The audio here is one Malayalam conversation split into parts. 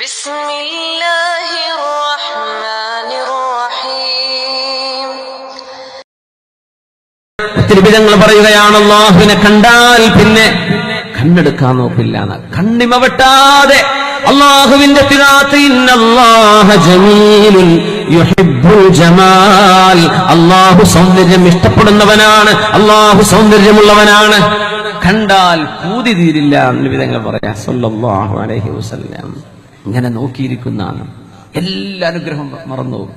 بسم الله الرحمن الرحيم തിരുവിധങ്ങൾ പറയുകയാണ് അള്ളാഹുവിനെ കണ്ടാൽ പിന്നെ കണ്ണെടുക്കാൻ നോക്കില്ല എന്ന് കണ്ണിമ വെട്ടാതെ അള്ളാഹുവിന്റെ തിരാത്ത് ഇന്നല്ലാഹ ജമീലുൻ യുഹിബ്ബുൽ ജമാൽ അള്ളാഹു സൗന്ദര്യം ഇഷ്ടപ്പെടുന്നവനാണ് അള്ളാഹു സൗന്ദര്യമുള്ളവനാണ് കണ്ടാൽ പൂതി തീരില്ല വിധങ്ങൾ പറയാ സല്ലല്ലാഹു അലൈഹി വസല്ലം ഇങ്ങനെ നോക്കിയിരിക്കുന്നതാണ്. എല്ലാ അനുഗ്രഹം മറന്നുപോകും.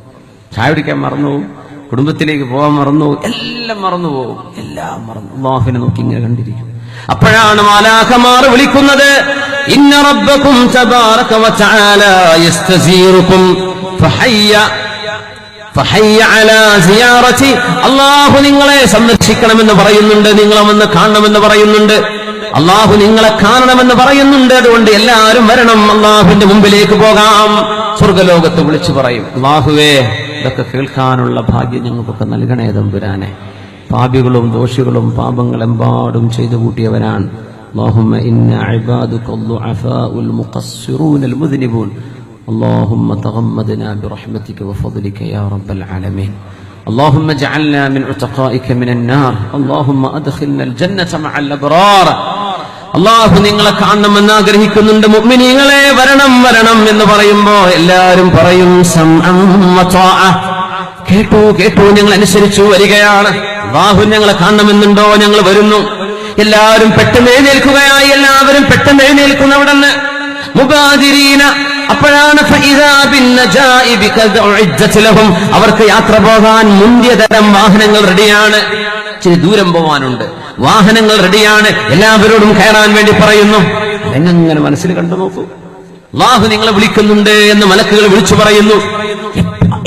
ചായ മറന്നു മറന്നുപോകും. കുടുംബത്തിലേക്ക് പോകാൻ മറന്നു എല്ലാം മറന്നു പോകും എല്ലാം മറന്നു. അള്ളാഹുവിനെ നോക്കി ഇങ്ങനെ കണ്ടിരിക്കും. അപ്പോഴാണ് മാലാഖമാർ വിളിക്കുന്നത് ഇന്ന റബ്ബക്കും വതആല യസ്തസീറുക്കും ഫഹയ്യ ഫഹയ്യ അലാ അള്ളാഹു നിങ്ങളെ സന്ദർശിക്കണമെന്ന് പറയുന്നുണ്ട് നിങ്ങളെ വന്ന് കാണണമെന്ന് പറയുന്നുണ്ട്. അള്ളാഹു നിങ്ങളെ കാണണമെന്ന് പറയുന്നുണ്ട് അതുകൊണ്ട് എല്ലാവരും വരണം അള്ളാഹുവിന്റെ മുമ്പിലേക്ക് പോകാം സ്വർഗലോകത്ത് വിളിച്ചു പറയും അള്ളാഹുവേ ഇതൊക്കെ കേൾക്കാനുള്ള ഭാഗ്യം ഞങ്ങൾക്കൊക്കെ നൽകണേ തമ്പുരാനെ പാപികളും ദോഷികളും പാപങ്ങളെമ്പാടും ചെയ്തു കൂട്ടിയവരാണ് اللهم إن عبادك الضعفاء المقصرون المذنبون اللهم تغمدنا برحمتك وفضلك يا رب العالمين اللهم اجعلنا من عتقائك من النار اللهم أدخلنا الجنة مع الأبرار അള്ളാഹു നിങ്ങളെ കാണണമെന്ന് ആഗ്രഹിക്കുന്നുണ്ട് മുഅ്മിനീങ്ങളെ. വരണം വരണം എന്ന് പറയുമ്പോ എല്ലാരും പറയും. കേട്ടു കേട്ടു ഞങ്ങൾ അനുസരിച്ചു വരികയാണ്. അള്ളാഹു ഞങ്ങളെ കാണണമെന്നുണ്ടോ? ഞങ്ങൾ വരുന്നു. എല്ലാവരും പെട്ടെന്ന് എഴുന്നേൽക്കുകയായി. എല്ലാവരും പെട്ടെന്ന് എഴുന്നേൽക്കുന്നവിടെ നിന്ന് മുബാദിരീന അപ്പോഴാണ്. അവർക്ക് യാത്ര പോകാൻ മുന്തിയ തരം വാഹനങ്ങൾ റെഡിയാണ്. ഇച്ചിരി ദൂരം പോവാനുണ്ട്. വാഹനങ്ങൾ റെഡിയാണ്. എല്ലാവരോടും കയറാൻ വേണ്ടി പറയുന്നു. എങ്ങനെ മനസ്സിൽ കണ്ടു നോക്കൂ. അള്ളാഹു നിങ്ങളെ വിളിക്കുന്നുണ്ട് എന്ന് മലക്കുകൾ വിളിച്ചു പറയുന്നു.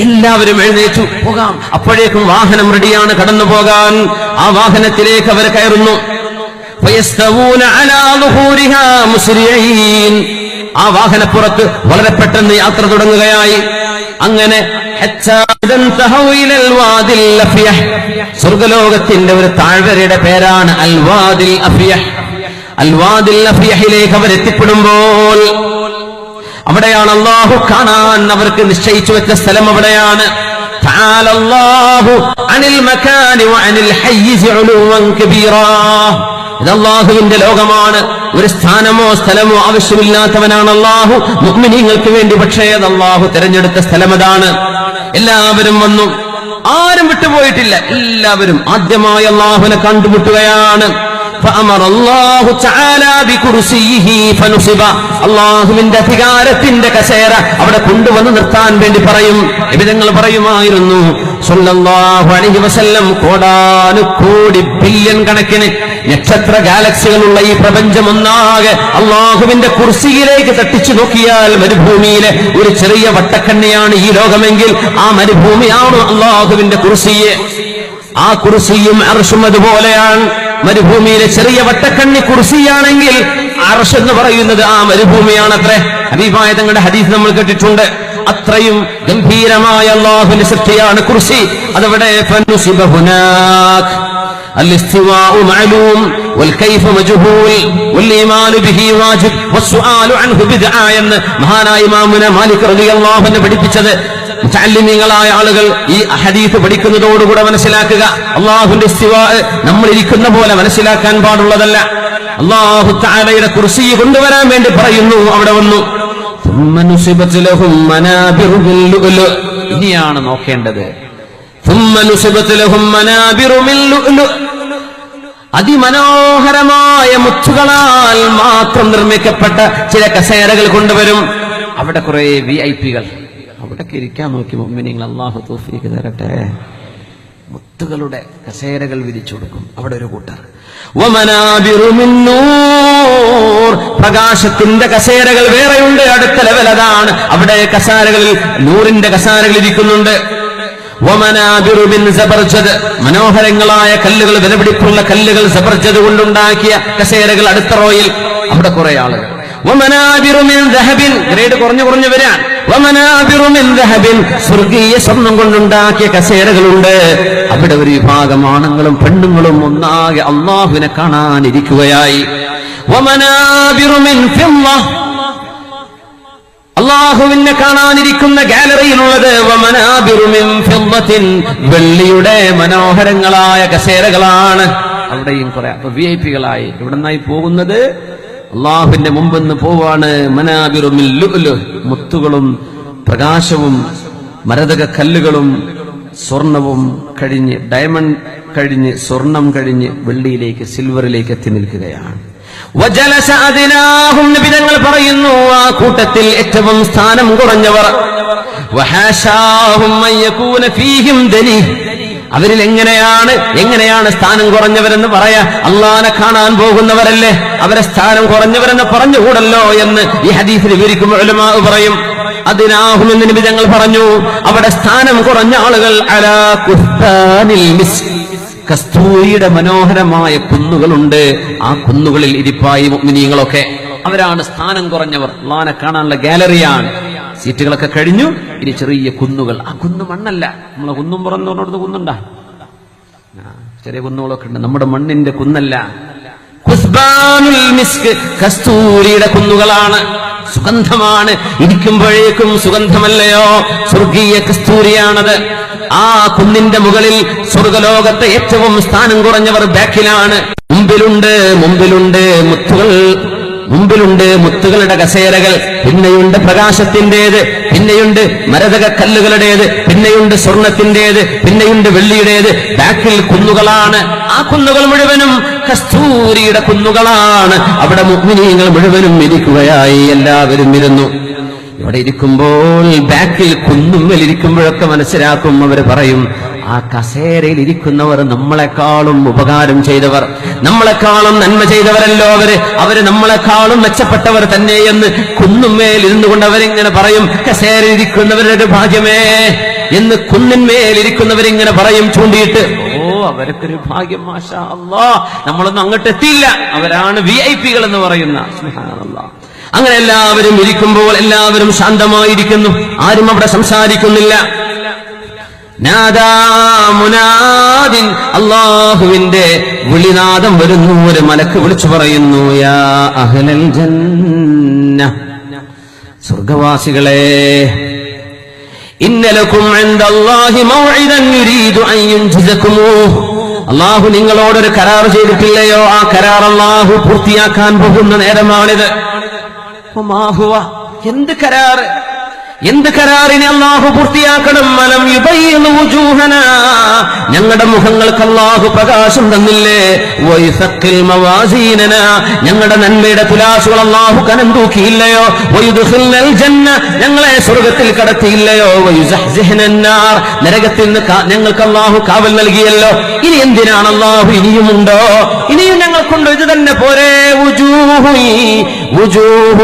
എല്ലാവരും എഴുന്നേറ്റു. പോകാം. അപ്പോഴേക്കും വാഹനം റെഡിയാണ്. കടന്നു പോകാൻ ആ വാഹനത്തിലേക്ക് അവർ കയറുന്നു. ആ വാഹനപ്പുറത്ത് വളരെ പെട്ടെന്ന് യാത്ര തുടങ്ങുകയായി. അങ്ങനെ സ്വർഗലോകത്തിന്റെ ഒരു താഴ്വരയുടെ പേരാണ് അൽവാദിൽ അഫിയഹ്. അൽവാദിൽ അഫിയഹിലേക്ക് അവരെത്തിപ്പെടുമ്പോൾ അവിടെയാണ് അള്ളാഹു കാണാൻ അവർക്ക് നിശ്ചയിച്ചു വെച്ച സ്ഥലം അവിടെയാണ്. അനിൽ മക്കാനി അനിൽ ഹയ്യിസ് കബീറാ. ഇതല്ലാഹുവിന്റെ ലോകമാണ്. ഒരു സ്ഥാനമോ സ്ഥലമോ ആവശ്യമില്ലാത്തവനാണ് അള്ളാഹു. മുഗ്മിനീങ്ങൾക്ക് വേണ്ടി പക്ഷേ അത് അള്ളാഹു തെരഞ്ഞെടുത്ത സ്ഥലമതാണ്. എല്ലാവരും വന്നു. ആരും വിട്ടുപോയിട്ടില്ല. എല്ലാവരും ആദ്യമായി അള്ളാഹുവിനെ കണ്ടുമുട്ടുകയാണ്. അള്ളാഹുവിന്റെ അധികാരത്തിന്റെ കസേര അവിടെ കൊണ്ടുവന്ന് നിർത്താൻ വേണ്ടി പറയും. ഇവിടങ്ങൾ പറയുമായിരുന്നു കോടാനുകോടി ബില്യൺ കണക്കിന് നക്ഷത്ര ഗാലക്സികളുള്ള ഈ പ്രപഞ്ചം ഒന്നാകെ അള്ളാഹുവിന്റെ കുർസിയിലേക്ക് തട്ടിച്ചു നോക്കിയാൽ മരുഭൂമിയിലെ ഒരു ചെറിയ വട്ടക്കണ്ണിയാണ് ഈ ലോകമെങ്കിൽ ആ മരുഭൂമിയാണ് അള്ളാഹുവിന്റെ കുർസിയെ. ആ കുർസിയും അർഷും അതുപോലെയാണ്. മരുഭൂമിയിലെ ചെറിയ വട്ടക്കണ്ണി കുർസിയാണെങ്കിൽ അർഷ് എന്ന് പറയുന്നത് ആ മരുഭൂമിയാണത്രേ ഹബീബായ തങ്ങളുടെ ഹദീസ് നമ്മൾ കേട്ടിട്ടുണ്ട് അത്രയും ഗംഭീരമായ അള്ളാഹുവിന്റെ സൃഷ്ടിയാണ് കുർസി അതവിടെ ഫനുസിബ ഹുനാക്. الاستواء معلوم والكيف مجهول والإيمان به واجب والسؤال عنه بدعة എന്ന് മഹാനായ ഇമാമുന മാലിക് റളിയല്ലാഹു അൻഹു പഠിപ്പിച്ചത് മുത്താലിമീങ്ങളായ ആളുകൾ ഈ ഹദീഫ് പഠിക്കുന്നതോടുകൂടെ മനസ്സിലാക്കുക. അള്ളാഹുന്റെ നമ്മൾ ഇരിക്കുന്ന പോലെ മനസ്സിലാക്കാൻ പാടുള്ളതല്ല. അള്ളാഹു താലയുടെ കുർസി കൊണ്ടുവരാൻ വേണ്ടി പറയുന്നു അവിടെ വന്നു. ഇനിയാണ് നോക്കേണ്ടത്. അതിമനോഹരമായ മുത്തുകളാൽ മാത്രം നിർമ്മിക്കപ്പെട്ട ചില കസേരകൾ കൊണ്ടുവരും. അവിടെ കുറെ വി ഐ പികൾ അവിടൊക്കെ ഇരിക്കാൻ നോക്കി മമ്മിനിങ്ങൾ അള്ളാഹു തോഫിക്ക് തരട്ടെ. മുത്തുകളുടെ കസേരകൾ വിരിച്ചു കൊടുക്കും. അവിടെ ഒരു കൂട്ടർ. പ്രകാശത്തിന്റെ കസേരകൾ വേറെയുണ്ട് അടുത്ത ലെവൽ അതാണ്. അവിടെ കസാരകളിൽ നൂറിന്റെ കസാരകൾ ഇരിക്കുന്നുണ്ട്. മനോഹരങ്ങളായ കല്ലുകൾ വിലപിടിപ്പുള്ള കല്ലുകൾ സബർജത് കൊണ്ടുണ്ടാക്കിയ കസേരകൾ അടുത്ത റോയിൽ അവിടെ കുറെ ആളുകൾ. ഗ്രേഡ് കുറഞ്ഞു കുറഞ്ഞു വരാൻ. സ്വർഗീയ സ്വർണം കൊണ്ടുണ്ടാക്കിയ കസേരകളുണ്ട് അവിടെ ഒരു വിഭാഗം ആണുങ്ങളും പെണ്ണുങ്ങളും ഒന്നാകെ അള്ളാഹുവിനെ കാണാനിരിക്കുകയായി. അള്ളാഹുവിനെ കാണാനിരിക്കുന്ന ഗാലറിയിലുള്ളത്. വെള്ളിയുടെ മനോഹരങ്ങളായ കസേരകളാണ് അവിടെയും കുറെ അപ്പൊ വി ഐ പികളായി ഇവിടുന്നായി പോകുന്നത് അള്ളാഹുവിന്റെ മുമ്പെന്ന് പോവാണ് മനാബിറുമിൽ. മുത്തുകളും പ്രകാശവും മരതക കല്ലുകളും സ്വർണവും കഴിഞ്ഞ് ഡയമണ്ട് കഴിഞ്ഞ് സ്വർണം കഴിഞ്ഞ് വെള്ളിയിലേക്ക് സിൽവറിലേക്ക് എത്തി നിൽക്കുകയാണ്. തങ്ങൾ പറയുന്നു ആ കൂട്ടത്തിൽ ഏറ്റവും സ്ഥാനം കുറഞ്ഞവർ. അവരിൽ എങ്ങനെയാണ് എങ്ങനെയാണ് സ്ഥാനം കുറഞ്ഞവരെന്ന് പറയാ അള്ളാനെ കാണാൻ പോകുന്നവരല്ലേ? അവരെ സ്ഥാനം കുറഞ്ഞവരെന്ന് പറഞ്ഞുകൂടല്ലോ എന്ന് ഈ ഹദീസിൽ വിവരിക്കുമ്പോൾ പറയും. അതിനാഹുമെന്ന് നബി പറഞ്ഞു അവിടെ സ്ഥാനം കുറഞ്ഞ ആളുകൾ അലാ കുസ്താനിൽ കസ്തൂരിയുടെ മനോഹരമായ കുന്നുകളുണ്ട്. ആ കുന്നുകളിൽ ഇരിപ്പായി മുഗ്മിനീങ്ങളൊക്കെ അവരാണ് സ്ഥാനം കുറഞ്ഞവർ. അള്ളാനെ കാണാനുള്ള ഗാലറിയാണ്. സീറ്റുകളൊക്കെ കഴിഞ്ഞു. ഇനി ചെറിയ കുന്നുകൾ. ആ കുന്നു മണ്ണല്ല. നമ്മളെ കുന്നും പുറന്നു പറഞ്ഞിടത്ത് കുന്നുണ്ടാ? ചെറിയ കുന്നുകളൊക്കെ ഉണ്ട്. നമ്മുടെ മണ്ണിന്റെ കുന്നല്ല. കസ്തൂരിയുടെ കുന്നുകളാണ്. സുഗന്ധമാണ്. ഇരിക്കുമ്പോഴേക്കും സുഗന്ധമല്ലയോ? സ്വർഗീയ കസ്തൂരിയാണത്. ആ കുന്നിന്റെ മുകളിൽ സ്വർഗലോകത്തെ ഏറ്റവും സ്ഥാനം കുറഞ്ഞവർ ബാക്കിലാണ്. മുമ്പിലുണ്ട് മുമ്പിലുണ്ട് മുത്തുകൾ. മുമ്പിലുണ്ട് മുത്തുകളുടെ കസേരകൾ പിന്നെയുണ്ട് പ്രകാശത്തിന്റേത് പിന്നെയുണ്ട് മരതക കല്ലുകളുടേത് പിന്നെയുണ്ട് സ്വർണത്തിന്റേത് പിന്നെയുണ്ട് വെള്ളിയുടേത്. ബാക്കിൽ കുന്നുകളാണ്. ആ കുന്നുകൾ മുഴുവനും കസ്തൂരിയുടെ കുന്നുകളാണ്. അവിടെ മുഗ്മിനീങ്ങൾ മുഴുവനും ഇരിക്കുകയായി. എല്ലാവരും ഇരുന്നു. ഇവിടെ ഇരിക്കുമ്പോൾ ബാക്കിൽ കുന്നുമ്മൽ ഇരിക്കുമ്പോഴൊക്കെ മനസ്സിലാക്കും. അവർ പറയും ആ കസേരയിൽ ഇരിക്കുന്നവർ നമ്മളെക്കാളും ഉപകാരം ചെയ്തവർ. നമ്മളെക്കാളും നന്മ ചെയ്തവരല്ലോ അവർ. അവർ നമ്മളെക്കാളും മെച്ചപ്പെട്ടവർ തന്നെ എന്ന് കുന്നുമേൽ കൊണ്ട് അവരിങ്ങനെ പറയും കസേരയിൽ ഇരിക്കുന്നവരുടെ ഭാഗ്യമേ എന്ന് കുന്നിന്മേൽ ഇരിക്കുന്നവരിങ്ങനെ പറയും ചൂണ്ടിയിട്ട്. ഓ അവർക്കൊരു ഭാഗ്യം മാഷാ അല്ലാ നമ്മളൊന്നും അങ്ങോട്ട് എത്തിയില്ല അവരാണ് വി ഐ പികൾ എന്ന് പറയുന്ന. അങ്ങനെ എല്ലാവരും ഇരിക്കുമ്പോൾ എല്ലാവരും ശാന്തമായിരിക്കുന്നു. ആരും അവിടെ സംസാരിക്കുന്നില്ല. അള്ളാഹുവിന്റെ വിളിനാദം വരുന്നു. ഒരു മലക്ക് വിളിച്ചു പറയുന്നു യാ ജന്ന സ്വർഗവാസികളെ ഇന്നലക്കും അള്ളാഹു നിങ്ങളോടൊരു കരാർ ചെയ്തിട്ടില്ലയോ? ആ കരാർ അള്ളാഹു പൂർത്തിയാക്കാൻ പോകുന്ന നേരമാണിത്. എന്ത് കരാറ്? എന്ത് കരാറിനെ അള്ളാഹു പൂർത്തിയാക്കണം? മലം യുബയ്യിനു വുജൂഹന. ഞങ്ങളുടെ മുഖങ്ങൾക്ക് അള്ളാഹു പ്രകാശം തന്നില്ലേ? വയുസക്കിൽ മവാസീനന. ഞങ്ങളുടെ നന്മയുടെ തുലാസുകൾ അള്ളാഹു കനം തൂക്കിയില്ലയോ? ജന്ന. ഞങ്ങളെ സ്വർഗത്തിൽ കടത്തിയില്ലയോ? നരകത്തിൽ നിന്ന് ഞങ്ങൾക്ക് അള്ളാഹു കാവൽ നൽകിയല്ലോ. ഇനി എന്തിനാണ് അള്ളാഹു ഇനിയുമുണ്ടോ ഇനിയും ഞങ്ങൾക്കുണ്ടോ? ഇത് തന്നെ പോരെ. വുജൂഹു വുജൂഹു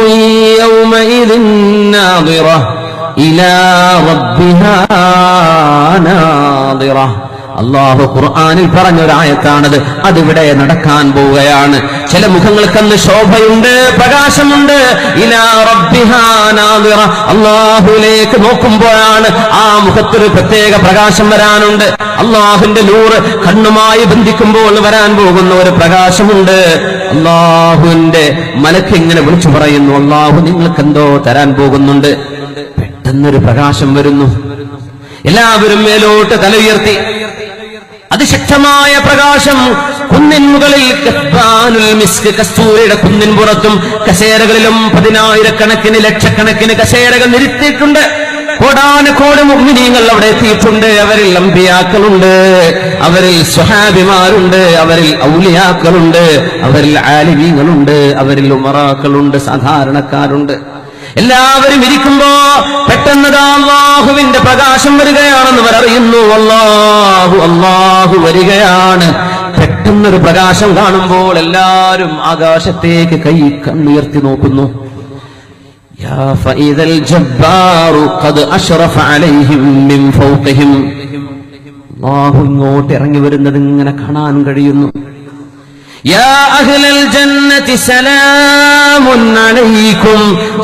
യൗമഇദിൻ നാദിറ നാദിറ. അള്ളാഹു ഖുർആാനിൽ പറഞ്ഞൊരായത്താണത്. അതിവിടെ നടക്കാൻ പോവുകയാണ്. ചില മുഖങ്ങൾക്കന്ന് ശോഭയുണ്ട് പ്രകാശമുണ്ട്. അള്ളാഹുലേക്ക് നോക്കുമ്പോഴാണ് ആ മുഖത്തൊരു പ്രത്യേക പ്രകാശം വരാനുണ്ട്. അള്ളാഹുവിന്റെ നൂറ് കണ്ണുമായി ബന്ധിക്കുമ്പോൾ വരാൻ പോകുന്ന ഒരു പ്രകാശമുണ്ട്. അള്ളാഹുവിന്റെ മലക്ക് ഇങ്ങനെ വിളിച്ചു പറയുന്നു അള്ളാഹു നിങ്ങൾക്ക് എന്തോ തരാൻ പോകുന്നുണ്ട്. പെട്ടെന്നൊരു പ്രകാശം വരുന്നു. എല്ലാവരും മേലോട്ട് തല ഉയർത്തി അതിശക്തമായ പ്രകാശം കുന്നിൻ മുകളിൽ മിസ്ക് കസ്തൂരിയുടെ കുന്നിൻ പുറത്തും കസേരകളിലും പതിനായിരക്കണക്കിന് ലക്ഷക്കണക്കിന് കസേരകൾ നിരത്തിയിട്ടുണ്ട്. കോടാനക്കോട് മുഗ്മിനീങ്ങൾ അവിടെ എത്തിയിട്ടുണ്ട്. അവരിൽ അമ്പിയാക്കളുണ്ട് അവരിൽ സ്വഹാബിമാരുണ്ട്. അവരിൽ ഔലിയാക്കളുണ്ട്. അവരിൽ ആലിമീങ്ങളുണ്ട്. അവരിൽ ഉമറാക്കളുണ്ട്. സാധാരണക്കാരുണ്ട്. എല്ലാവരും ഇരിക്കുമ്പോ പെട്ടെന്ന് അള്ളാഹുവിന്റെ പ്രകാശം വരികയാണെന്ന് പറയുന്നു അള്ളാഹു അള്ളാഹു വരികയാണ്. പെട്ടെന്നൊരു പ്രകാശം കാണുമ്പോൾ എല്ലാവരും ആകാശത്തേക്ക് കൈ കണ്ണുയർത്തി നോക്കുന്നു. അള്ളാഹു ഇങ്ങോട്ട് ഇറങ്ങി വരുന്നത് ഇങ്ങനെ കാണാൻ കഴിയുന്നു.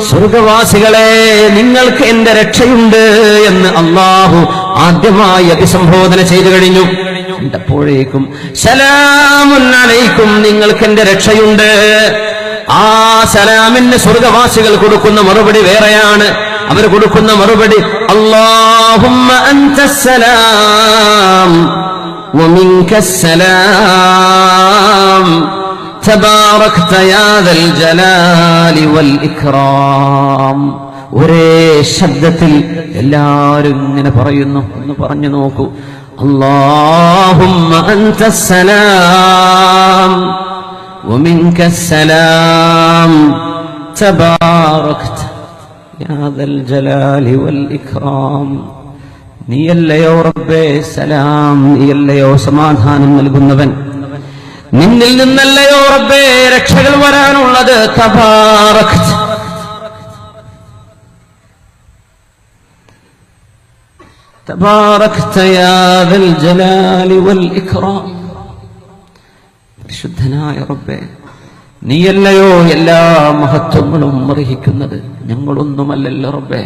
സ്വർഗവാസികളെ നിങ്ങൾക്ക് എന്റെ രക്ഷയുണ്ട് എന്ന് അള്ളാഹു ആദ്യമായി അഭിസംബോധന ചെയ്തു കഴിഞ്ഞു. കണ്ടപ്പോഴേക്കും സലാമുന്നലയിക്കും നിങ്ങൾക്ക് എന്റെ രക്ഷയുണ്ട്. ആ സലാമിന് സ്വർഗവാസികൾ കൊടുക്കുന്ന മറുപടി വേറെയാണ്. അവർ കൊടുക്കുന്ന മറുപടി അള്ളാഹുമ്മ അന്തസ്സലാം ومنك السلام تباركت يا ذا الجلال والإكرام ഒരേ ശബ്ദത്തിൽ എല്ലാവരും ഇങ്ങനെ പറയുന്നു ഒന്ന് പറഞ്ഞു നോക്കൂ അള്ളാഹുമ്മ അന്തസ്സലാം ومنك السلام تباركت يا ذا الجلال والإكرام നീയല്ലയോ റബ്ബേ സലാം. നീയല്ലയോ സമാധാനം നൽകുന്നവൻ. നിന്നിൽ നിന്നല്ലയോ റബ്ബേ രക്ഷകൾ വരാനുള്ളത് തബാറക്. ശുദ്ധനായ റബ്ബേ നീയല്ലയോ എല്ലാ മഹത്വങ്ങളും അർഹിക്കുന്നത് ഞങ്ങളൊന്നുമല്ലല്ലോ റബ്ബേ.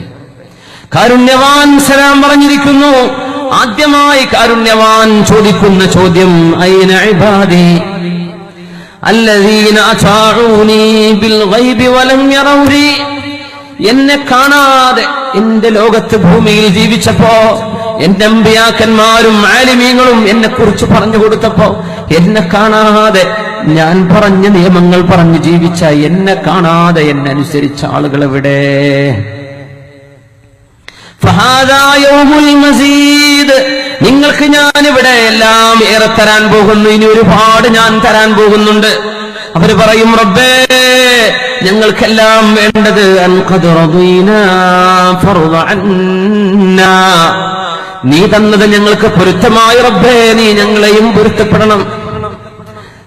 കാരുണ്യവാൻ സലാം പറഞ്ഞിരിക്കുന്നു ആദ്യമായി കാരുണ്യവാൻ ചോദിക്കുന്ന ചോദ്യം ഐന ഇബാദി الذين أطاعوني بالغيب ولم يروني എന്നെ കാണാതെ എന്റെ ലോകത്ത് ഭൂമിയിൽ ജീവിച്ചപ്പോ എന്റെ അമ്പിയാക്കന്മാരും ആലിമീങ്ങളും എന്നെ കുറിച്ച് പറഞ്ഞു കൊടുത്തപ്പോ എന്നെ കാണാതെ ഞാൻ പറഞ്ഞ നിയമങ്ങൾ പറഞ്ഞു ജീവിച്ച എന്നെ കാണാതെ എന്നെ അനുസരിച്ച ആളുകൾ എവിടെ ഫഹാദാ യൗമുൽ മസീദ്. നിങ്ങൾക്ക് ഞാൻ ഇവിടെ എല്ലാം ഏറെ തരാൻ പോകുന്നു. ഇനി ഒരുപാട് ഞാൻ തരാൻ പോകുന്നുണ്ട്. അവർ പറയും റബ്ബേ ഞങ്ങൾക്കെല്ലാം വേണ്ടത്. നീ തന്നത് ഞങ്ങൾക്ക് പൊരുത്തമായി റബ്ബേ. നീ ഞങ്ങളെയും പൊരുത്തപ്പെടണം.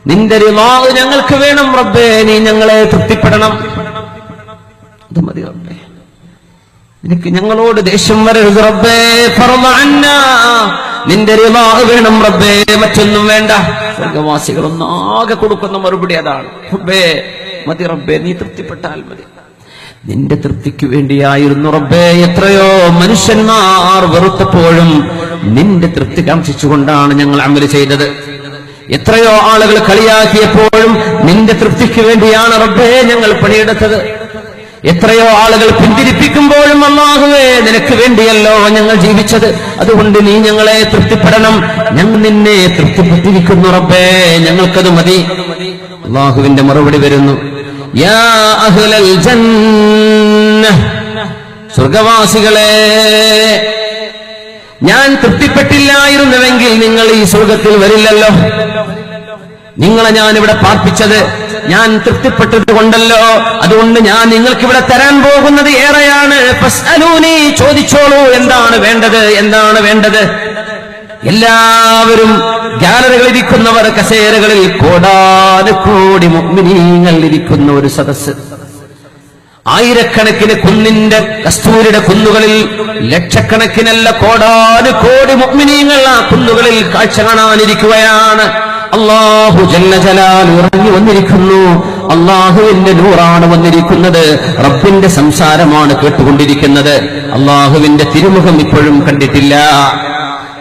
നിന്റെ റിവാവ് ഞങ്ങൾക്ക് വേണം റബ്ബേ. നീ ഞങ്ങളെ തൃപ്തിപ്പെടണം. അത് മതി റബ്ബേ. നിനക്ക് ഞങ്ങളോട് ദേഷ്യം വരരുത് റബ്ബേ. നിന്റെ റിവാഹ് വേണം റബ്ബേ. മറ്റൊന്നും വേണ്ട. സ്വർഗവാസികൾ ഒന്നാകെ കൊടുക്കുന്ന മറുപടി അതാണ്. റബ്ബേ മതി റബ്ബേ നീ തൃപ്തിപ്പെട്ടാൽ മതി. നിന്റെ തൃപ്തിക്ക് വേണ്ടിയായിരുന്നു റബ്ബേ. എത്രയോ മനുഷ്യന്മാർ വെറുത്തപ്പോഴും നിന്റെ തൃപ്തി കാംക്ഷിച്ചുകൊണ്ടാണ് ഞങ്ങൾ അമൽ ചെയ്തത്. എത്രയോ ആളുകൾ കളിയാക്കിയപ്പോഴും നിന്റെ തൃപ്തിക്ക് വേണ്ടിയാണ് റബ്ബേ ഞങ്ങൾ പണിയെടുത്തത്. എത്രയോ ആളുകൾ പിന്തിരിപ്പിക്കുമ്പോഴും അള്ളാഹുവേ നിനക്ക് വേണ്ടിയല്ലോ ഞങ്ങൾ ജീവിച്ചത്. അതുകൊണ്ട് നീ ഞങ്ങളെ തൃപ്തിപ്പെടണം. ഞങ്ങൾ നിന്നെ തൃപ്തിപ്പെട്ടിരിക്കുന്നു റബ്ബേ. ഞങ്ങൾക്കത് മതി. അള്ളാഹുവിന്റെ മറുപടി വരുന്നു. യാ അഹ്ലൽ ജന്ന സ്വർഗവാസികളെ ഞാൻ തൃപ്തിപ്പെട്ടില്ലായിരുന്നുവെങ്കിൽ നിങ്ങൾ ഈ സ്വർഗത്തിൽ വരില്ലല്ലോ. നിങ്ങളെ ഞാൻ ഇവിടെ പാർപ്പിച്ചത് ഞാൻ തൃപ്തിപ്പെട്ടത് കൊണ്ടല്ലോ. അതുകൊണ്ട് ഞാൻ നിങ്ങൾക്ക് ഇവിടെ തരാൻ പോകുന്നത് ഏറെയാണ്. ചോദിച്ചോളൂ എന്താണ് വേണ്ടത്? എന്താണ് വേണ്ടത്? എല്ലാവരും ഗ്യാലറികളിരിക്കുന്നവർ കസേരകളിൽ കോടാനുകോടി മുഗ്മിനീങ്ങൾ ഇരിക്കുന്ന ഒരു സദസ്സ്. ആയിരക്കണക്കിന് കുന്നിന്റെ കസ്തൂരിയുടെ കുന്നുകളിൽ ലക്ഷക്കണക്കിനല്ല കോടാനു കോടി മുഗ്മിനീങ്ങൾ ആ കുന്നുകളിൽ കാഴ്ച കാണാനിരിക്കുകയാണ്. അള്ളാഹു ജന്മജലാൽ ഉറങ്ങി വന്നിരിക്കുന്നു. അള്ളാഹുവിന്റെ നൂറാണ് വന്നിരിക്കുന്നത്. റബ്ബിന്റെ സംസാരമാണ് കേട്ടുകൊണ്ടിരിക്കുന്നത്. അള്ളാഹുവിന്റെ തിരുമുഖം ഇപ്പോഴും കണ്ടിട്ടില്ല.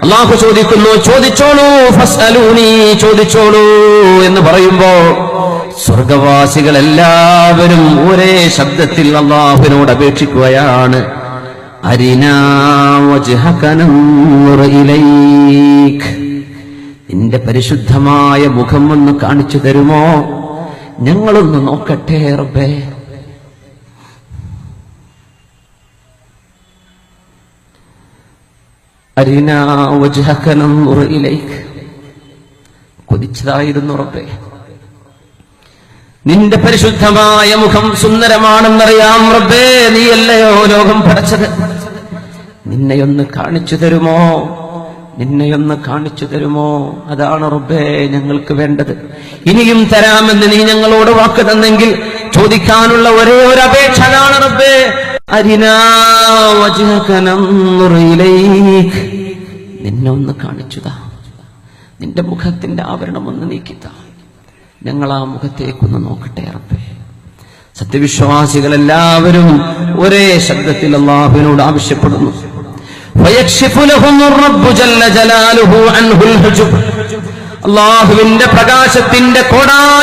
അള്ളാഹു ചോദിക്കുന്നു ചോദിച്ചോളൂ ഫസ്അലൂനി ചോദിച്ചോളൂ എന്ന് പറയുമ്പോ സ്വർഗവാസികൾ എല്ലാവരും ഒരേ ശബ്ദത്തിൽ അള്ളാഹുവിനോട് അപേക്ഷിക്കുകയാണ്. അരിനാ. നിന്റെ പരിശുദ്ധമായ മുഖം ഒന്ന് കാണിച്ചു തരുമോ? ഞങ്ങളൊന്ന് നോക്കട്ടെ റബ്ബേ. കൊതിച്ചതായിരുന്നു റബ്ബേ. നിന്റെ പരിശുദ്ധമായ മുഖം സുന്ദരമാണെന്നറിയാം റബ്ബേ. നീയല്ലയോ ലോകം പടച്ചത്? നിന്നെയൊന്ന് കാണിച്ചു തരുമോ? നിന്നെയൊന്ന് കാണിച്ചു തരുമോ? അതാണ് റബ്ബേ ഞങ്ങൾക്ക് വേണ്ടത്. ഇനിയും തരാമെന്ന് നീ ഞങ്ങളോട് വാക്ക് തന്നെങ്കിൽ ചോദിക്കാനുള്ള ഒരേ ഒരു അപേക്ഷ അതാണ് റബ്ബേ. അരിനാ വജ്ഹക നൻദുർ നിന്നെ ഒന്ന് കാണിച്ചുതാ നിന്റെ മുഖത്തിന്റെ ആവരണം ഒന്ന് നീക്കിത്താ ഞങ്ങൾ ആ മുഖത്തേക്കൊന്ന് നോക്കട്ടെ റബ്ബേ. സത്യവിശ്വാസികളെല്ലാവരും ഒരേ ശബ്ദത്തിൽ അള്ളാഹുവിനോട് ആവശ്യപ്പെടുന്നു. അള്ളാഹുവിന്റെ പ്രകാശത്തിന്റെ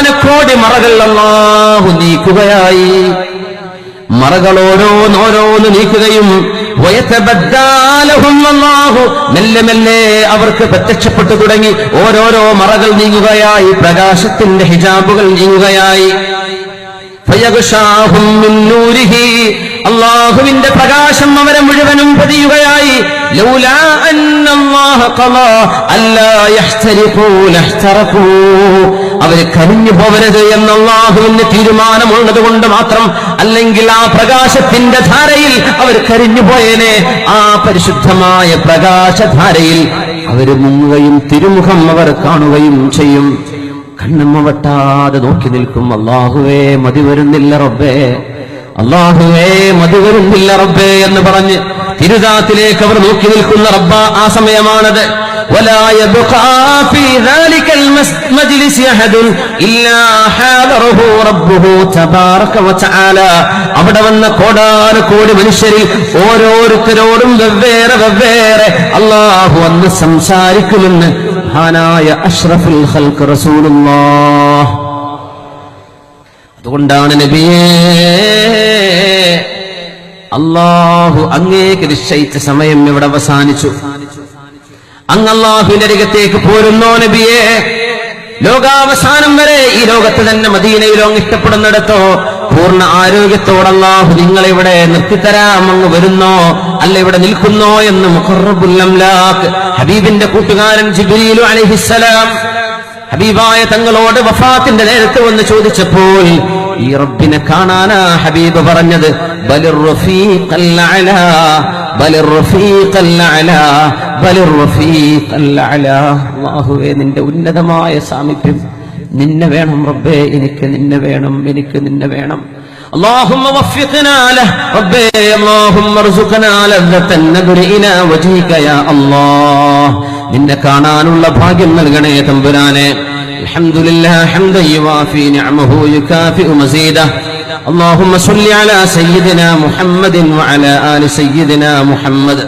കോടി മറകൾ അള്ളാഹു നീക്കുകയായി. മറകൾ ഓരോന്നോരോന്ന് നീക്കുകയും മെല്ലെ മെല്ലെ അവർക്ക് പ്രത്യക്ഷപ്പെട്ടു തുടങ്ങി ഓരോരോ മറകൾ നീങ്ങുകയായി പ്രകാശത്തിന്റെ ഹിജാബുകൾ നീങ്ങുകയായി. അള്ളാഹുവിന്റെ പ്രകാശം അവരെ മുഴുവനും പതിയുകയായി. അവർ കരിഞ്ഞു പോവരുത് എന്ന അള്ളാഹുവിന്റെ തീരുമാനമുള്ളത് കൊണ്ട് മാത്രം അല്ലെങ്കിൽ ആ പ്രകാശത്തിന്റെ ധാരയിൽ അവർ കരിഞ്ഞു പോയേനെ. ആ പരിശുദ്ധമായ പ്രകാശധാരയിൽ അവർ മുങ്ങുകയും തിരുമുഖം അവർ കാണുകയും ചെയ്യും. കണ്ണമ്മ വട്ടാതെ നോക്കി നിൽക്കും. അള്ളാഹുവേ മതി വരുന്നില്ല റബ്ബേ. അള്ളാഹുവേ മതി വരുന്നില്ല റബ്ബേ എന്ന് പറഞ്ഞ് തിരുതാത്തിലേക്ക് അവർ നോക്കി നിൽക്കുന്ന റബ്ബ ആ സമയമാണത്. അവിടെ വന്ന കോടാനുകോടി മനുഷ്യരിൽ ഓരോരുത്തരോടും വെവ്വേറെ വെവ്വേറെ അള്ളാഹു അന്ന് സംസാരിക്കുമെന്ന് മഹാനായ അഷ്റഫുൽ ഹൽക്ക് റസൂലുള്ളാഹ്. അതുകൊണ്ടാണ് നബിയേ അള്ളാഹു അങ്ങേക്ക് നിശ്ചയിച്ച സമയം ഇവിടെ അവസാനിച്ചു. അങ്ങ് അള്ളാഹുവിന്റെ രംഗത്തേക്ക് പോരുന്നോ നബിയേ. ലോകാവസാനം വരെ ഈ ലോകത്ത് തന്നെ മദീനയിലോ അങ്ങ് ഇഷ്ടപ്പെടുന്നിടത്തോ പൂർണ ആരോഗ്യത്തോടെ അള്ളാഹു നിങ്ങളെ ഇവിടെ നിർത്തിത്തരാം അങ്ങ് വരുന്നോ അല്ല ഇവിടെ നിൽക്കുന്നോ എന്ന് മുഖറബുല്ലംലാഖ് ഹബീബിന്റെ കൂട്ടുകാരൻ ജിബിലു അലൈഹിസ്സലാം ഹബീബായ തങ്ങളോട് വഫാത്തിന്റെ നേരത്ത് വന്ന് ചോദിച്ചപ്പോൾ ഈ റബ്ബിനെ കാണാനാ ഹബീബ് പറഞ്ഞത് ബലിർ റഫീഖൽ അലാ ബലിർ റഫീഖൽ അലാ ബലിർ റഫീഖൽ അലാ അല്ലാഹുവേ നിന്റെ ഉന്നതമായ സാമീപ്യം നിന്നെ വേണം റബ്ബേ എനിക്ക് നിന്നെ വേണം എനിക്ക് നിന്നെ വേണം اللهم وفقنا له ربي اللهم ارزقنا لذة النظر إلى وجهك يا الله നിന്നെ കാണാനുള്ള ഭാഗ്യം നൽകണേ തമ്പുരാനെ الحمد لله حمدا يوافي نعمه يكافئ مزيده اللهم صل على سيدنا محمد وعلى آل سيدنا محمد